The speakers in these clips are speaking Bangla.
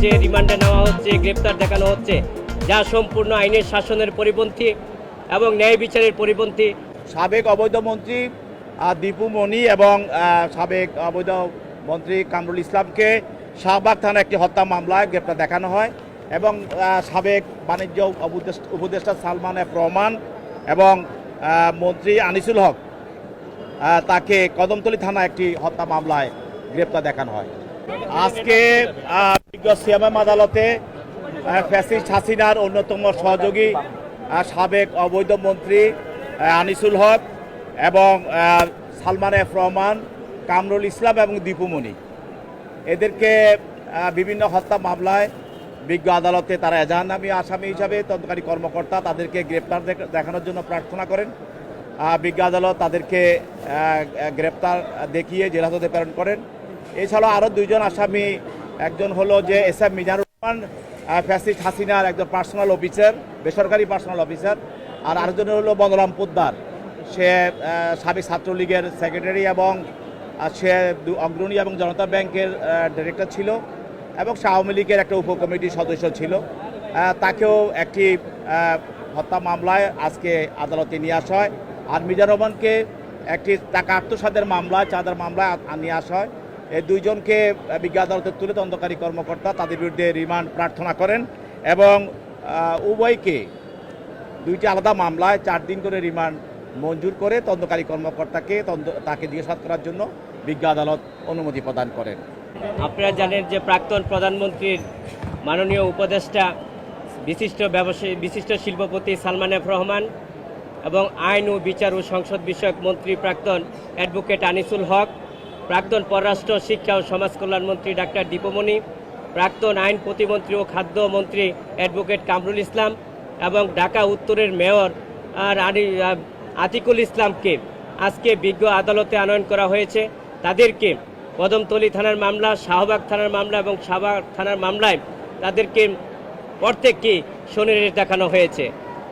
হচ্ছে রিমান্ডে নেওয়া হচ্ছে, গ্রেপ্তার দেখানো হচ্ছে, যা সম্পূর্ণ আইনের শাসনের পরিপন্থী এবং ন্যায় বিচারের পরিপন্থী। সাবেক অবৈধ মন্ত্রী দীপু মণি এবং সাবেক অবৈধ মন্ত্রী কামরুল ইসলামকে শাহবাগ থানা একটি হত্যা মামলায় গ্রেপ্তার দেখানো হয় এবং সাবেক বাণিজ্য উপদেষ্টা সালমান এফ রহমান এবং মন্ত্রী আনিসুল হক তাকে কদমতলী থানা একটি হত্যা মামলায় গ্রেপ্তার দেখানো হয়। আজকে সিএমএম আদালতে আহ, ফ্যাসিস্ট হাসিনার অন্যতম সহযোগী সাবেক অবৈধ মন্ত্রী আনিসুল হক এবং সালমান এফ রহমান কামরুল ইসলাম এবং দীপুমণি এদেরকে বিভিন্ন হত্যা মামলায় বিজ্ঞ আদালতে তারা এজাহারনামী আসামি হিসাবে তদন্তকারী কর্মকর্তা তাদেরকে গ্রেপ্তার দেখানোর জন্য প্রার্থনা করেন। বিজ্ঞ আদালত তাদেরকে গ্রেপ্তার দেখিয়ে জেলাহাজতে প্রেরণ করেন। এছাড়াও আরও দুইজন আসামি একজন হলো যে S M Mizanur Rahman fascist হাসিনার একজন পার্সোনাল অফিসার বেসরকারি পার্সোনাল অফিসার আর আরেকজন হলো বদরাম পোদ্দার। সে সাবেক ছাত্রলীগের সেক্রেটারি এবং সে অগ্রণী এবং জনতা ব্যাংকের ডিরেক্টর ছিল এবং আওয়ামী লীগের একটা উপকমিটির সদস্য ছিল। তাকেও একটি হত্যা মামলায় আজকে আদালতে নিয়ে আসা হয়। আর মিজানুর রহমানকে একটি টাকা আত্মসাতের মামলায়, চাঁদার মামলায় নিয়ে আসা হয়। এই দুইজনকে বিজ্ঞ আদালতে তুলে তদন্তকারী কর্মকর্তা তাদের বিরুদ্ধে রিমান্ড প্রার্থনা করেন এবং উভয়কে দুইটি আলাদা মামলায় চার দিন করে রিমান্ড মঞ্জুর করে তদন্তকারী কর্মকর্তাকে তাকে জিজ্ঞাসাবাদ করার জন্য বিজ্ঞ আদালত অনুমতি প্রদান করেন। আপনারা জানেন যে প্রাক্তন প্রধানমন্ত্রীর মাননীয় উপদেষ্টা, বিশিষ্ট ব্যবসায়ী, বিশিষ্ট শিল্পপতি সালমান এফ রহমান এবং আইন ও বিচার ও সংসদ বিষয়ক মন্ত্রী প্রাক্তন অ্যাডভোকেট আনিসুল হক প্রাক্তন পররাষ্ট্র, শিক্ষা ও সমাজ কল্যাণ মন্ত্রী ডাক্তার দীপমণি, প্রাক্তন আইন প্রতিমন্ত্রী ও খাদ্য মন্ত্রী অ্যাডভোকেট কামরুল ইসলাম এবং ঢাকা উত্তরের মেয়র আর আতিকুল ইসলামকে। আজকে বিজ্ঞ আদালতে আনয়ন করা হয়েছে। তাদেরকে কদমতলী থানার মামলা, শাহবাগ থানার মামলা এবং শাহবাগ থানার মামলায় তাদেরকে প্রত্যেককে শনিরেশ দেখানো হয়েছে।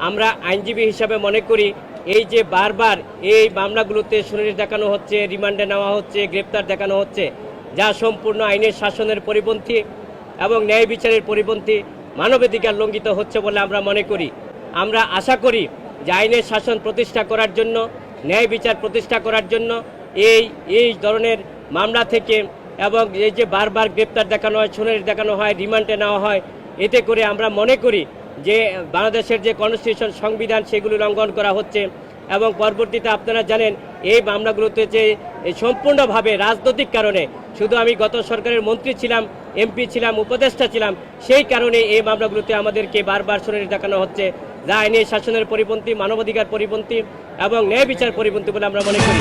আমরা আইনজীবী হিসাবে মনে করি এই যে বারবার এই মামলাগুলোতে শনিরেশ দেখানো হচ্ছে, রিমান্ডে নেওয়া হচ্ছে, গ্রেপ্তার দেখানো হচ্ছে, যা সম্পূর্ণ আইনের শাসনের পরিপন্থী এবং ন্যায় বিচারের পরিপন্থী, মানবাধিকার লঙ্ঘিত হচ্ছে বলে আমরা মনে করি। আমরা আশা করি যে আইনের শাসন প্রতিষ্ঠা করার জন্য, ন্যায় বিচার প্রতিষ্ঠা করার জন্য এই এই ধরনের মামলা থেকে এবং এই যে বারবার গ্রেপ্তার দেখানো হয়, শুনানি দেখানো হয়, রিমান্ডে নেওয়া হয়, এতে করে আমরা মনে করি যে বাংলাদেশের যে কনস্টিটিউশন সংবিধান সেগুলি লঙ্ঘন করা হচ্ছে, এবং পরবর্তীতে আপনারা জানেন, এই মামলাগুলোতে যে সম্পূর্ণভাবে রাজনৈতিক কারণে শুধু আমি গত সরকারের মন্ত্রী ছিলাম এমপি ছিলাম, উপদেষ্টা ছিলাম, সেই কারণে এই মামলাগুলোতে আমাদেরকে বারবার শুনানি দেখানো হচ্ছে। যা আইনের শাসনের পরিপন্থী, মানবাধিকার পরিপন্থী এবং ন্যায় বিচার পরিপন্থী বলে আমরা মনে করি।